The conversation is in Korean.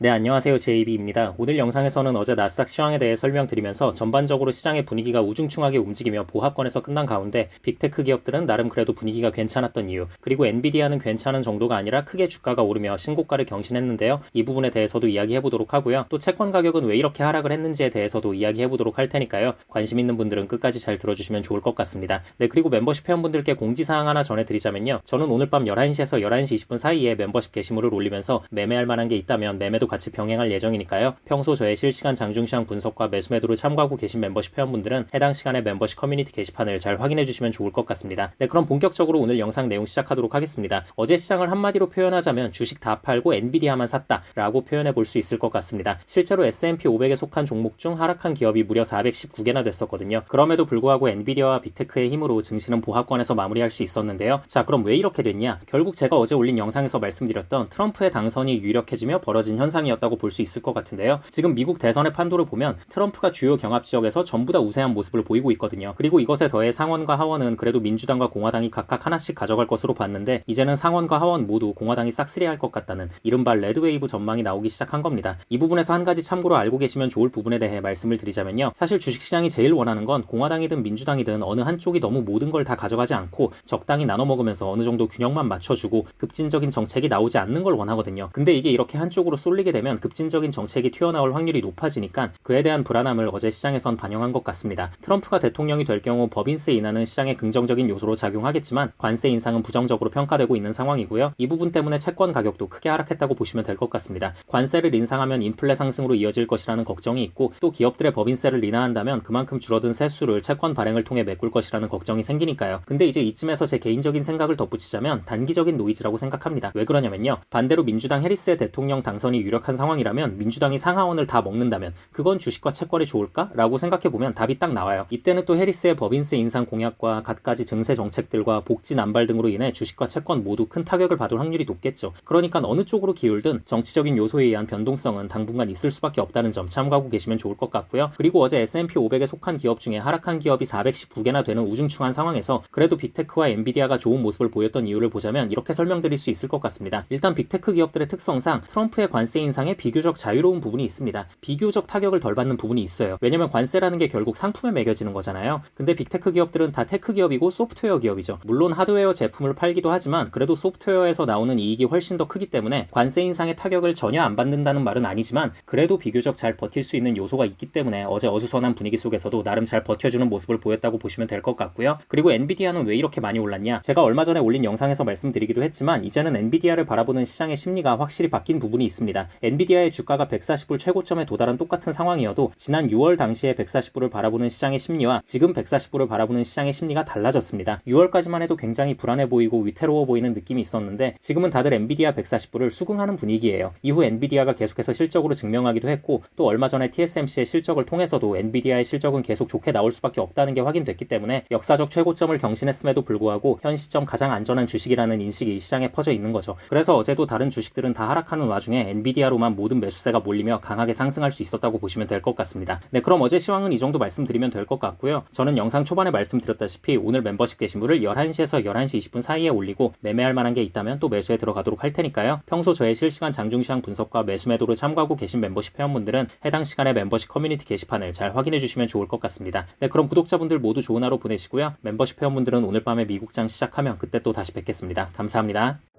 네, 안녕하세요. JB입니다. 오늘 영상에서는 어제 나스닥 시황에 대해 설명드리면서 전반적으로 시장의 분위기가 우중충하게 움직이며 보합권에서 끝난 가운데 빅테크 기업들은 나름 그래도 분위기가 괜찮았던 이유, 그리고 엔비디아는 괜찮은 정도가 아니라 크게 주가가 오르며 신고가를 경신했는데요. 이 부분에 대해서도 이야기해 보도록 하고요. 또 채권 가격은 왜 이렇게 하락을 했는지에 대해서도 이야기해 보도록 할 테니까요. 관심 있는 분들은 끝까지 잘 들어주시면 좋을 것 같습니다. 네, 그리고 멤버십 회원분들께 공지사항 하나 전해드리자면요. 저는 오늘 밤 11시에서 11시 20분 사이에 멤버십 게시물을 올리면서 매매할 만한 게 있다면 매매도 같이 병행할 예정이니까요. 평소 저의 실시간 장중시장 분석과 매수 매도를 참고하고 계신 멤버십 회원분들은 해당 시간에 멤버십 커뮤니티 게시판을 잘 확인해 주시면 좋을 것 같습니다. 네, 그럼 본격적으로 오늘 영상 내용 시작하도록 하겠습니다. 어제 시장을 한마디로 표현하자면 주식 다 팔고 엔비디아만 샀다라고 표현해 볼 수 있을 것 같습니다. 실제로 S&P 500에 속한 종목 중 하락한 기업이 무려 419개나 됐었거든요. 그럼에도 불구하고 엔비디아와 빅테크의 힘으로 증시는 보합권에서 마무리할 수 있었는데요. 자, 그럼 왜 이렇게 됐냐? 결국 제가 어제 올린 영상에서 말씀드렸던 트럼프의 당선이 유력해지며 벌어진 현상 이었다고 볼 수 있을 것 같은데요. 지금 미국 대선의 판도를 보면 트럼프가 주요 경합 지역에서 전부 다 우세한 모습을 보이고 있거든요. 그리고 이것에 더해 상원과 하원은 그래도 민주당과 공화당이 각각 하나씩 가져갈 것으로 봤는데 이제는 상원과 하원 모두 공화당이 싹쓸이할 것 같다는 이른바 레드웨이브 전망이 나오기 시작한 겁니다. 이 부분에서 한 가지 참고로 알고 계시면 좋을 부분에 대해 말씀을 드리자면요. 사실 주식시장이 제일 원하는 건 공화당이든 민주당이든 어느 한쪽이 너무 모든 걸 다 가져가지 않고 적당히 나눠 먹으면서 어느 정도 균형만 맞춰주고 급진적인 정책이 나오지 않는 걸 원하거든요. 근데 이게 이렇게 한쪽으로 쏠리 게 되면 급진적인 정책이 튀어나올 확률이 높아지니까 그에 대한 불안함을 어제 시장에선 반영한 것 같습니다. 트럼프가 대통령이 될 경우 법인세 인하는 시장에 긍정적인 요소로 작용하겠지만 관세 인상은 부정적으로 평가되고 있는 상황이고요. 이 부분 때문에 채권 가격도 크게 하락했다고 보시면 될 것 같습니다. 관세를 인상하면 인플레 상승으로 이어질 것이라는 걱정이 있고 또 기업들의 법인세를 인하한다면 그만큼 줄어든 세수를 채권 발행을 통해 메꿀 것이라는 걱정이 생기니까요. 근데 이제 이쯤에서 제 개인적인 생각을 덧붙이자면 단기적인 노이즈라고 생각합니다. 왜 그러냐면요. 반대로 민주당 해리스의 대통령 당선이 유력 한 상황이라면 민주당이 상하원을 다 먹는다면 그건 주식과 채권이 좋을까? 라고 생각해 보면 답이 딱 나와요. 이때는 또 해리스의 법인세 인상 공약과 갖가지 증세 정책들과 복지 남발 등으로 인해 주식과 채권 모두 큰 타격을 받을 확률이 높겠죠. 그러니까 어느 쪽으로 기울든 정치적인 요소에 의한 변동성은 당분간 있을 수밖에 없다는 점 참고하고 계시면 좋을 것 같고요. 그리고 어제 S&P 500에 속한 기업 중에 하락한 기업이 419개나 되는 우중충한 상황에서 그래도 빅테크와 엔비디아가 좋은 모습을 보였던 이유를 보자면 이렇게 설명드릴 수 있을 것 같습니다. 일단 빅테크 기업들의 특성상 트럼프의 관세 인 상에 비교적 자유로운 부분이 있습니다. 비교적 타격을 덜 받는 부분이 있어요. 왜냐면 관세라는 게 결국 상품에 매겨지는 거잖아요. 근데 빅테크 기업들은 다 테크 기업이고 소프트웨어 기업이죠. 물론 하드웨어 제품을 팔기도 하지만 그래도 소프트웨어에서 나오는 이익이 훨씬 더 크기 때문에 관세 인상의 타격을 전혀 안 받는다는 말은 아니지만 그래도 비교적 잘 버틸 수 있는 요소가 있기 때문에 어제 어수선한 분위기 속에서도 나름 잘 버텨주는 모습을 보였다고 보시면 될 것 같고요. 그리고 엔비디아는 왜 이렇게 많이 올랐냐? 제가 얼마 전에 올린 영상에서 말씀드리기도 했지만 이제는 엔비디아를 바라보는 시장의 심리가 확실히 바뀐 부분이 있습니다. 엔비디아의 주가가 140불 최고점에 도달한 똑같은 상황이어도 지난 6월 당시에 140불을 바라보는 시장의 심리와 지금 140불을 바라보는 시장의 심리가 달라졌습니다. 6월까지만 해도 굉장히 불안해 보이고 위태로워 보이는 느낌이 있었는데 지금은 다들 엔비디아 140불을 수긍하는 분위기예요. 이후 엔비디아가 계속해서 실적으로 증명하기도 했고 또 얼마 전에 TSMC의 실적을 통해서도 엔비디아의 실적은 계속 좋게 나올 수밖에 없다는 게 확인됐기 때문에 역사적 최고점을 경신했음에도 불구하고 현 시점 가장 안전한 주식이라는 인식이 시장에 퍼져 있는 거죠. 그래서 어제도 다른 주식들은 다 하락하는 와중에 엔비디아 로만 모든 매수세가 몰리며 강하게 상승할 수 있었다고 보시면 될 것 같습니다. 네, 그럼 어제 시황은 이 정도 말씀드리면 될 것 같고요. 저는 영상 초반에 말씀드렸다시피 오늘 멤버십 게시물을 11시에서 11시 20분 사이에 올리고 매매할 만한 게 있다면 또 매수에 들어가도록 할 테니까요. 평소 저의 실시간 장중시장 분석과 매수 매도를 참고하고 계신 멤버십 회원분들은 해당 시간에 멤버십 커뮤니티 게시판을 잘 확인해 주시면 좋을 것 같습니다. 네, 그럼 구독자분들 모두 좋은 하루 보내시고요. 멤버십 회원분들은 오늘 밤에 미국장 시작하면 그때 또 다시 뵙겠습니다. 감사합니다.